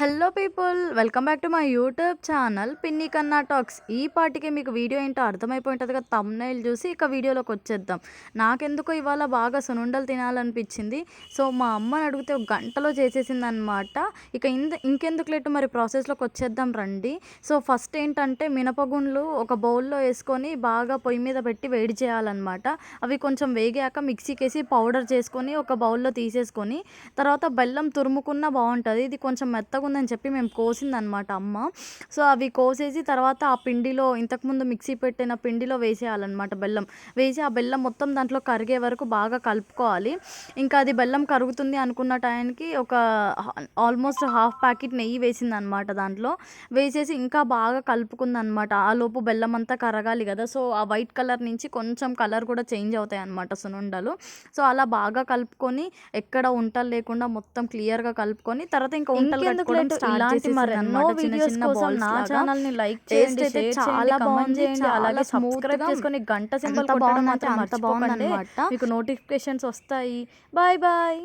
Hello people welcome back to my YouTube channel. పిన్ని కన్నా talks. ఈ పాటికి మీకు వీడియో ఏంటో అర్థమైపోయి ఉంటుంది కదా తమ్నైల్ చూసి ఇక వీడియోలోకి వచ్చేద్దాం. నాకెందుకో ఇవాళ బాగా సునుండలు తినాలనిపించింది. సో మా అమ్మని అడిగితే ఒక గంటలో చేసేసింది అనమాట ఇక ఇంద ఇంకెందుకు లేటు మరి ప్రాసెస్లోకి వచ్చేద్దాం రండి. సో ఫస్ట్ ఏంటంటే మినపగుండ్లు ఒక బౌల్లో వేసుకొని బాగా పొయ్యి మీద పెట్టి వేడి చేయాలన్నమాట. అవి కొంచెం వేగాక మిక్సీకి వేసి పౌడర్ చేసుకొని ఒక బౌల్లో తీసేసుకొని తర్వాత బెల్లం తురుముకున్న బాగుంటుంది. ఇది కొంచెం మెత్తగా ఉందని చెప్పి మేము కోసిందనమాట అమ్మ. సో అవి కోసేసి తర్వాత ఆ పిండిలో ఇంతకుముందు మిక్సీ పెట్టిన పిండిలో వేసేయాలన్నమాట బెల్లం. వేసి ఆ బెల్లం మొత్తం దాంట్లో కరిగే వరకు బాగా కలుపుకోవాలి. ఇంకా అది బెల్లం కరుగుతుంది అనుకున్న టైంకి ఒక ఆల్మోస్ట్ హాఫ్ ప్యాకెట్ నెయ్యి వేసింది అనమాట దాంట్లో. వేసేసి ఇంకా బాగా కలుపుకుందనమాట. ఆ లోపు బెల్లం అంతా కరగాలి కదా. సో ఆ వైట్ కలర్ నుంచి కొంచెం కలర్ కూడా చేంజ్ అవుతాయి అనమాట సునుండలు సో అలా బాగా కలుపుకొని ఎక్కడ ఉంటలు లేకుండా మొత్తం క్లియర్గా కలుపుకొని తర్వాత ఇంకా ఉంటలు ఇంకెందుకు కట్టుకోవడం లేటు? స్టార్ట్ ఇలాంటి మరెన్నో వీడియోస్ కోసం నా లాగా. ఛానల్ని లైక్ చేయండి, షేర్ చాలా బాగుంది చేయండి, అలాగే గా చేసుకొని గంట సింబల్ కొట్టడం మాత్రం మర్చిపోకండి. మీకు నోటిఫికేషన్స్ వస్తాయి బాయ్ బాయ్